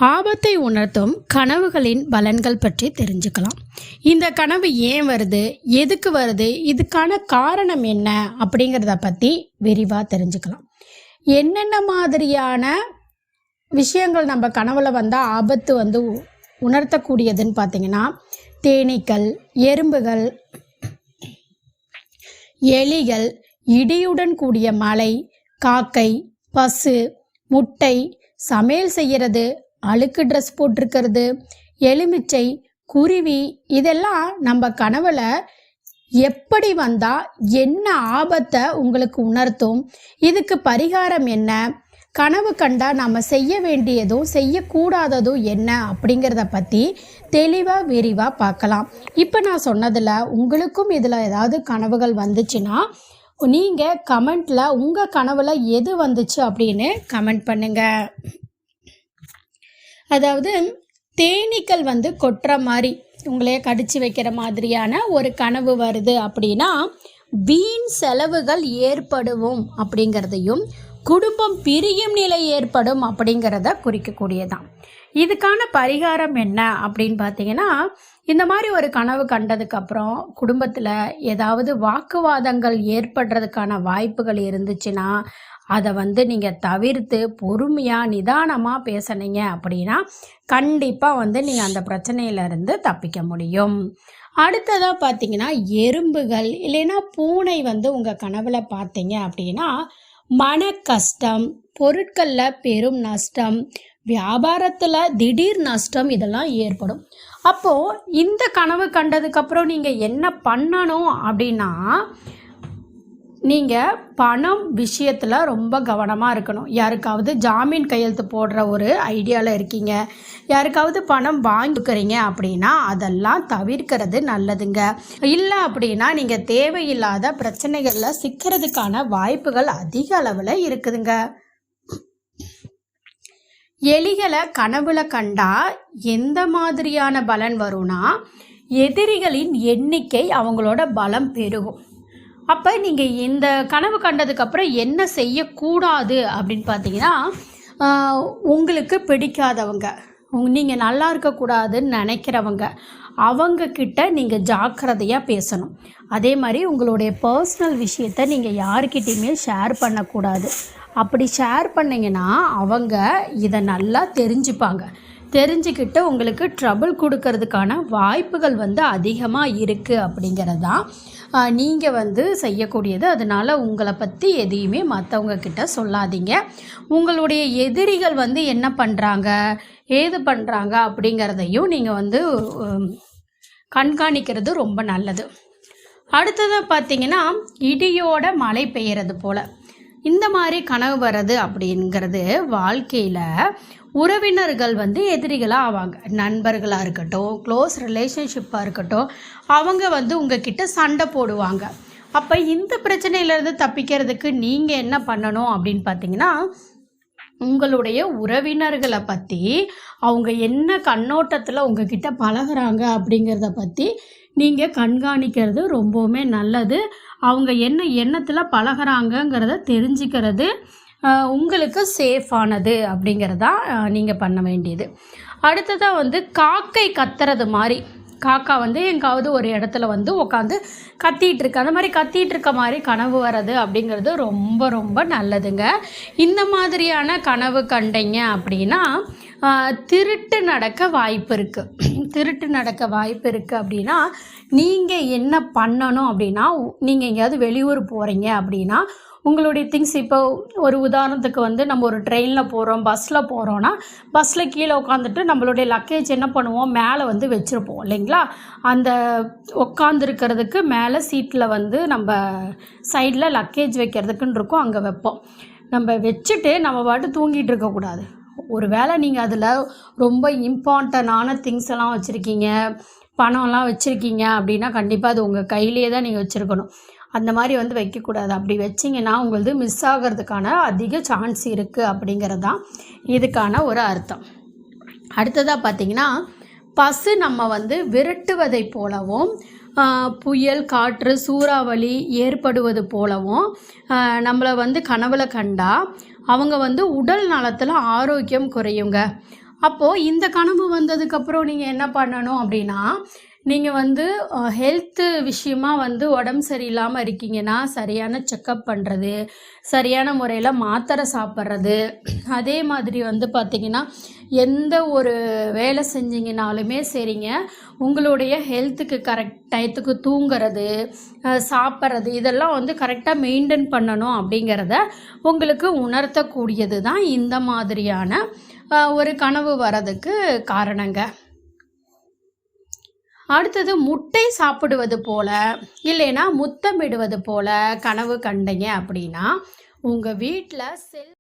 ஆபத்தை உணர்த்தும் கனவுகளின் பலன்கள் பற்றி தெரிஞ்சுக்கலாம். இந்த கனவு ஏன் வருது? எதுக்கு வருது? இதுக்கான காரணம் என்ன? அப்படிங்கிறத பற்றி விரிவாக தெரிஞ்சுக்கலாம். என்னென்ன மாதிரியான விஷயங்கள் நம்ம கனவுல வந்தால் ஆபத்து வந்து உ- உணர்த்தக்கூடியதுன்னு பார்த்தீங்கன்னா தேனீக்கள் எறும்புகள் எலிகள் இடியுடன் கூடிய மலை காக்கை பசு முட்டை சமையல் செய்கிறது அழுக்கு ட்ரெஸ் போட்டிருக்கிறது எலுமிச்சை குருவி இதெல்லாம் நம்ம கனவுல எப்படி வந்தா என்ன ஆபத்தை உங்களுக்கு உணர்த்தும்? இதுக்கு பரிகாரம் என்ன? கனவு கண்டா நம்ம செய்ய வேண்டியதும் செய்யக்கூடாததும் என்ன அப்படிங்கிறத பற்றி தெளிவாக விரிவாக பார்க்கலாம். இப்போ நான் சொன்னதில் உங்களுக்கும் இதில் ஏதாவது கனவுகள் வந்துச்சுன்னா நீங்கள் கமெண்ட்டில் உங்கள் கனவுல எது வந்துச்சு அப்படின்னு கமெண்ட் பண்ணுங்கள் அதாவது தேனீக்கள் வந்து கொட்டுற மாதிரி உங்களையே கடிச்சு வைக்கிற மாதிரியான ஒரு கனவு வருது அப்படின்னா வீண் செலவுகள் ஏற்படுவோம் அப்படிங்கிறதையும் குடும்பம் பிரியும் நிலை ஏற்படும் அப்படிங்கிறத குறிக்கக்கூடியதான். இதுக்கான பரிகாரம் என்ன அப்படின்னு பார்த்தீங்கன்னா இந்த மாதிரி ஒரு கனவு கண்டதுக்கப்புறம் குடும்பத்தில் ஏதாவது வாக்குவாதங்கள் ஏற்படுறதுக்கான வாய்ப்புகள் இருந்துச்சுன்னா அதை வந்து நீங்கள் தவிர்த்து பொறுமையாக நிதானமாக பேசுனீங்க அப்படின்னா கண்டிப்பாக வந்து நீங்கள் அந்த பிரச்சனையிலேருந்து தப்பிக்க முடியும். அடுத்ததாக பார்த்தீங்கன்னா எறும்புகள் இல்லைன்னா பூனை வந்து உங்கள் கனவில் பார்த்தீங்க அப்படின்னா மன கஷ்டம் பொருட்களில் பெரும் நஷ்டம் வியாபாரத்தில் திடீர் நஷ்டம் இதெல்லாம் ஏற்படும். அப்போது இந்த கனவு கண்டதுக்கப்புறம் நீங்கள் என்ன பண்ணணும் அப்படின்னா நீங்கள் பணம் விஷயத்தில் ரொம்ப கவனமாக இருக்கணும். யாருக்காவது ஜாமீன் கையெழுத்து போடுற ஒரு ஐடியாவில் இருக்கீங்க. யாருக்காவது பணம் வாங்கிக்கிறீங்க அப்படின்னா அதெல்லாம் தவிர்க்கிறது நல்லதுங்க. இல்லை அப்படின்னா நீங்கள் தேவையில்லாத பிரச்சனைகளில் சிக்கிறதுக்கான வாய்ப்புகள் அதிக அளவில் இருக்குதுங்க. எலிகளை கனவுல கண்டா எந்த மாதிரியான பலன் வரும்னா எதிரிகளின் எண்ணிக்கை அவங்களோட பலம் பெருகும். அப்போ நீங்கள் இந்த கனவு கண்டதுக்கப்புறம் என்ன செய்யக்கூடாது அப்படின்னு பார்த்தீங்கன்னா உங்களுக்கு பிடிக்காதவங்க நீங்கள் நல்லா இருக்கக்கூடாதுன்னு நினைக்கிறவங்க அவங்க கிட்ட நீங்கள் ஜாக்கிரதையாக பேசணும். அதே மாதிரி உங்களுடைய பர்சனல் விஷயத்த நீங்கள் யாருக்கிட்டேயுமே ஷேர் பண்ணக்கூடாது. அப்படி ஷேர் பண்ணீங்கன்னா அவங்க இதை நல்லா தெரிஞ்சுப்பாங்க. தெரிஞ்சுக்கிட்டு உங்களுக்கு ட்ரபிள் கொடுக்கறதுக்கான வாய்ப்புகள் வந்து அதிகமாக இருக்குது அப்படிங்கிறது தான் நீங்கள் வந்து செய்யக்கூடியது. அதனால் உங்களை பற்றி எதையுமே மற்றவங்க கிட்ட சொல்லாதீங்க. உங்களுடைய எதிரிகள் வந்து என்ன பண்ணுறாங்க ஏது பண்ணுறாங்க அப்படிங்கிறதையும் நீங்கள் வந்து கண்காணிக்கிறது ரொம்ப நல்லது. அடுத்ததாக பார்த்தீங்கன்னா இடியோட மழை பெய்யறது போல். இந்த மாதிரி கனவு வர்றது அப்படிங்கிறது வாழ்க்கையில் உறவினர்கள் வந்து எதிரிகளாக ஆவாங்க. நண்பர்களாக இருக்கட்டும் க்ளோஸ் ரிலேஷன்ஷிப்பாக இருக்கட்டும் அவங்க வந்து உங்ககிட்ட சண்டை போடுவாங்க. அப்போ இந்த பிரச்சனையிலேருந்து தப்பிக்கிறதுக்கு நீங்கள் என்ன பண்ணணும் அப்படின்னு பார்த்தீங்கன்னா உங்களுடைய உறவினர்களை பற்றி அவங்க என்ன கண்ணோட்டத்தில் உங்ககிட்ட பழகுறாங்க அப்படிங்கிறத பற்றி நீங்கள் கண்காணிக்கிறது ரொம்பவுமே நல்லது. அவங்க என்ன எண்ணத்தில் பழகுறாங்கங்கிறத தெரிஞ்சுக்கிறது. உங்களுக்கு சேஃபானது அப்படிங்கிறதா நீங்கள் பண்ண வேண்டியது. அடுத்ததாக வந்து காக்கை கத்துறது மாதிரி. காக்கா வந்து எங்காவது ஒரு இடத்துல வந்து உட்காந்து கத்திட்டு இருக்கு. அந்த மாதிரி கத்திகிட்டு இருக்க மாதிரி கனவு வர்றது அப்படிங்கிறது ரொம்ப ரொம்ப நல்லதுங்க. இந்த மாதிரியான கனவு கண்டீங்க அப்படின்னா திருட்டு நடக்க வாய்ப்பு இருக்குது திருட்டு நடக்க வாய்ப்பு இருக்குது அப்படின்னா நீங்கள் என்ன பண்ணணும் அப்படின்னா நீங்கள் எங்கேயாவது வெளியூர் போகிறீங்க அப்படின்னா உங்களுடைய திங்ஸ் இப்போ ஒரு உதாரணத்துக்கு வந்து நம்ம ஒரு ட்ரெயினில் போகிறோம் பஸ்ஸில் போகிறோன்னா பஸ்ஸில் கீழே உட்காந்துட்டு நம்மளுடைய லக்கேஜ் என்ன பண்ணுவோம்? மேலே வந்து வச்சுருப்போம் இல்லைங்களா? அந்த உட்காந்துருக்கிறதுக்கு மேலே சீட்டில் வந்து நம்ம சைடில் லக்கேஜ் வைக்கிறதுக்குன்னு இருக்கும் அங்கே வைப்போம். நம்ம வச்சுட்டு நம்ம பாட்டு தூங்கிட்டு இருக்கக்கூடாது ஒரு வேளை நீங்கள் அதில் ரொம்ப இம்பார்ட்டண்டான திங்ஸ் எல்லாம் வச்சுருக்கீங்க. பணம்லாம் வச்சுருக்கீங்க அப்படின்னா கண்டிப்பாக அது உங்கள் கையிலேயே தான் நீங்கள் வச்சுருக்கணும். அந்த மாதிரி வந்து வைக்கக்கூடாது. அப்படி வச்சிங்கன்னா உங்களது மிஸ் ஆகிறதுக்கான அதிக சான்ஸ் இருக்குது அப்படிங்கிறது தான் இதுக்கான ஒரு அர்த்தம். அடுத்ததாக பார்த்தீங்கன்னா பசு நம்ம வந்து விரட்டுவதை போலவும் புயல் காற்று சூறாவளி ஏற்படுவது போலவும் நம்மளை வந்து கனவுல கண்டா அவங்க வந்து உடல் நலத்தில் ஆரோக்கியம் குறையுங்க. அப்போது இந்த கனவு வந்ததுக்கப்புறம் நீங்கள் என்ன பண்ணணும் அப்படின்னா நீங்கள் வந்து ஹெல்த்து விஷயமா வந்து உடம்பு சரியில்லாமல் இருக்கீங்கன்னா சரியான செக்கப் பண்ணுறது சரியான முறையில் மாத்திரை சாப்பிட்றது அதே மாதிரி வந்து பார்த்திங்கன்னா எந்த ஒரு வேலை செஞ்சீங்கனாலுமே சரிங்க உங்களுடைய ஹெல்த்துக்கு கரெக்ட் டயத்துக்கு தூங்குறது சாப்பிட்றது இதெல்லாம் வந்து கரெக்டாக மெயின்டைன் பண்ணணும் அப்படிங்கிறத உங்களுக்கு உணர்த்தக்கூடியது தான் இந்த மாதிரியான ஒரு கனவு வரதுக்கு காரணங்க. அடுத்தது முட்டை சாப்பிடுவது போல இல்லைன்னா முத்தமிடுவது போல கனவு கண்டீங்க அப்படின்னா உங்கள் வீட்டில் செல்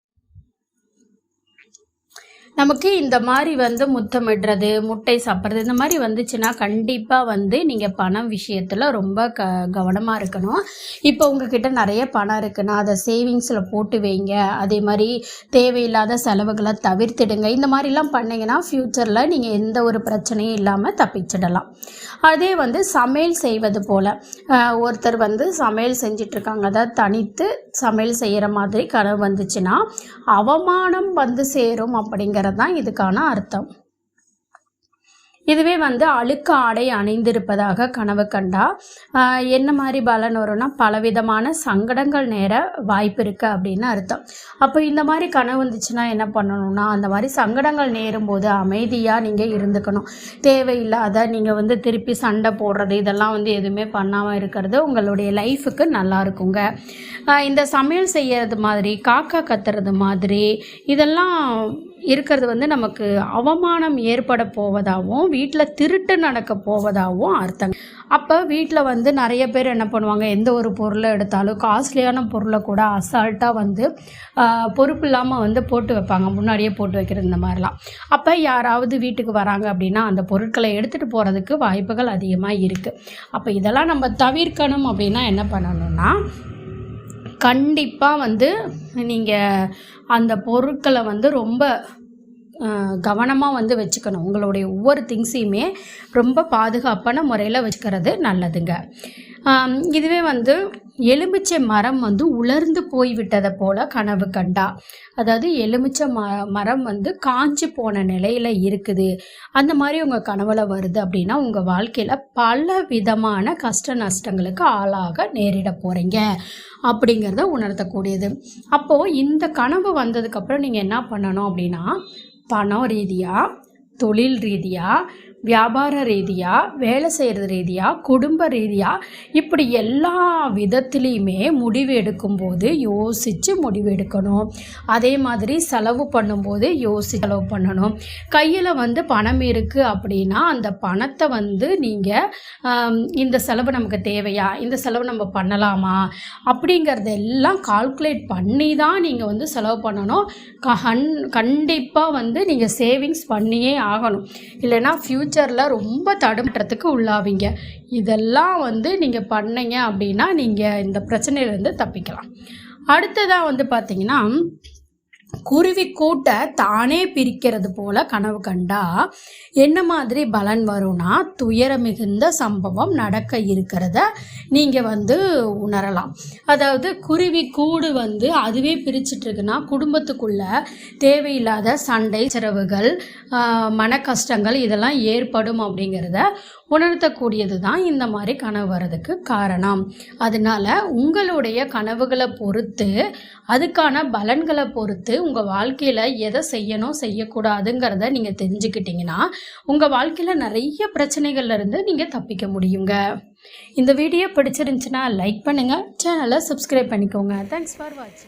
நமக்கு இந்த மாதிரி வந்து முத்தமிடுறது முட்டை சாப்பிட்றது இந்த மாதிரி வந்துச்சுன்னா கண்டிப்பாக வந்து நீங்கள் பணம் விஷயத்தில் ரொம்ப க கவனமாக இருக்கணும். இப்போ உங்ககிட்ட நிறைய பணம் இருக்குன்னா அதை சேவிங்ஸில் போட்டு வைங்க. அதே மாதிரி தேவையில்லாத செலவுகளை தவிர்த்திடுங்க. இந்த மாதிரிலாம் பண்ணிங்கன்னா ஃப்யூச்சரில் நீங்கள் எந்த ஒரு பிரச்சனையும் இல்லாமல் தப்பிச்சிடலாம். அதே வந்து சமையல் செய்வது போல். ஒருத்தர் வந்து சமையல் செஞ்சிட்ருக்காங்க அதாவது தனித்து சமையல் செய்கிற மாதிரி கனவு வந்துச்சுன்னா அவமானம் வந்து சேரும் அப்படிங்கிறது தான் இதுக்கான அர்த்தம். இதுவே வந்து அழுக்கு ஆடை அணிந்திருப்பதாக கனவு கண்டா. என்ன மாதிரி பலன் வரும்னா பலவிதமான சங்கடங்கள் நேர வாய்ப்பு இருக்குது அப்படின்னு அர்த்தம். அப்போ இந்த மாதிரி கனவு வந்துச்சுன்னா என்ன பண்ணணும்னா அந்த மாதிரி சங்கடங்கள் நேரும் போது அமைதியாக நீங்கள் இருந்துக்கணும். தேவையில்லாத நீங்கள் வந்து திருப்பி சண்டை போடுறது இதெல்லாம் வந்து எதுவுமே பண்ணாமல் இருக்கிறது உங்களுடைய லைஃபுக்கு நல்லா இருக்குங்க. இந்த சமையல் செய்யறது மாதிரி காக்கா கத்துறது மாதிரி இதெல்லாம் இருக்கிறது வந்து நமக்கு அவமானம் ஏற்பட போவதாகவும் வீட்டில் திருட்டு நடக்க போவதாகவும் அர்த்தம். அப்போ வீட்டில் வந்து நிறைய பேர் என்ன பண்ணுவாங்க எந்த ஒரு பொருளை எடுத்தாலும் காஸ்ட்லியான பொருளை கூட அசால்ட்டாக வந்து பொறுப்பு இல்லாமல் வந்து போட்டு வைப்பாங்க. முன்னாடியே போட்டு வைக்கிறது இந்த மாதிரிலாம். அப்போ யாராவது வீட்டுக்கு வராங்க அப்படின்னா அந்த பொருட்களை எடுத்துகிட்டு போகிறதுக்கு வாய்ப்புகள் அதிகமாக இருக்குது அப்போ இதெல்லாம் நம்ம தவிர்க்கணும் அப்படின்னா என்ன பண்ணணும்னா கண்டிப்பாக வந்து நீங்கள் அந்த பொருட்களை வந்து ரொம்ப கவனமாக வந்து வச்சுக்கணும். உங்களுடைய ஒவ்வொரு திங்ஸையுமே ரொம்ப பாதுகாப்பான முறையில் வச்சுக்கிறது நல்லதுங்க. இதுவே வந்து எலுமிச்சை மரம் வந்து உலர்ந்து போய்விட்டதை போல கனவு கண்டா. அதாவது எலுமிச்சை ம மரம் வந்து காஞ்சு போன நிலையில் இருக்குது. அந்த மாதிரி உங்கள் கனவுல வருது அப்படின்னா உங்கள் வாழ்க்கையில் பல விதமான கஷ்ட நஷ்டங்களுக்கு ஆளாக நேரிட போகிறீங்க அப்படிங்கிறத உணர்த்தக்கூடியது. அப்போது இந்த கனவு வந்ததுக்கப்புறம் நீங்கள் என்ன பண்ணணும் அப்படின்னா பணம் ரீதியாக தொழில் ரீதியாக வியாபார ரீதியாக வேலை செய்கிறது ரீதியாக குடும்ப ரீதியாக இப்படி எல்லா விதத்துலேயுமே முடிவு எடுக்கும்போது யோசித்து முடிவு எடுக்கணும். அதே மாதிரி செலவு பண்ணும்போது யோசி செலவு பண்ணணும். கையில் வந்து பணம் இருக்குது அப்படின்னா அந்த பணத்தை வந்து நீங்கள் இந்த செலவு நமக்கு தேவையா? இந்த செலவு நம்ம பண்ணலாமா? அப்படிங்கிறத எல்லாம் கால்குலேட் பண்ணி தான் நீங்கள் வந்து செலவு பண்ணணும். கண் கண்டிப்பாக வந்து நீங்கள் சேவிங்ஸ் பண்ணியே ஆகணும். இல்லைன்னா ஃப்யூச்சரில் ரொம்ப தடுமாற்றத்துக்கு உள்ளாவீங்க. இதெல்லாம் வந்து நீங்கள் பண்ணீங்க அப்படின்னா நீங்கள் இந்த பிரச்சனையிலேருந்து தப்பிக்கலாம். அடுத்ததாக வந்து பார்த்தீங்கன்னா குருவி கூட்டை தானே பிரிக்கிறது போல கனவு கண்டா என்ன மாதிரி பலன் வரும்னா துயர மிகுந்த சம்பவம் நடக்க இருக்கிறத நீங்கள் வந்து உணரலாம். அதாவது குருவி கூடு வந்து அதுவே பிரிச்சுட்டு இருக்குன்னா குடும்பத்துக்குள்ள தேவையில்லாத சண்டை சிறவுகள் மன கஷ்டங்கள் இதெல்லாம் ஏற்படும் அப்படிங்கிறத உணர்த்தக்கூடியது தான் இந்த மாதிரி கனவு வர்றதுக்கு காரணம். அதனால உங்களுடைய கனவுகளை பொறுத்து அதுக்கான பலன்களை பொறுத்து உங்கள் வாழ்க்கையில் எதை செய்யணும் செய்யக்கூடாதுங்கிறத நீங்கள் தெரிஞ்சுக்கிட்டீங்கன்னா உங்கள் வாழ்க்கையில் நிறைய பிரச்சனைகள்ல இருந்து நீங்கள் தப்பிக்க முடியுங்க. இந்த வீடியோ பிடிச்சிருந்துச்சுன்னா லைக் பண்ணுங்கள் சேனலை சப்ஸ்கிரைப் பண்ணிக்கோங்க. தேங்க்ஸ் ஃபார் வாட்சிங்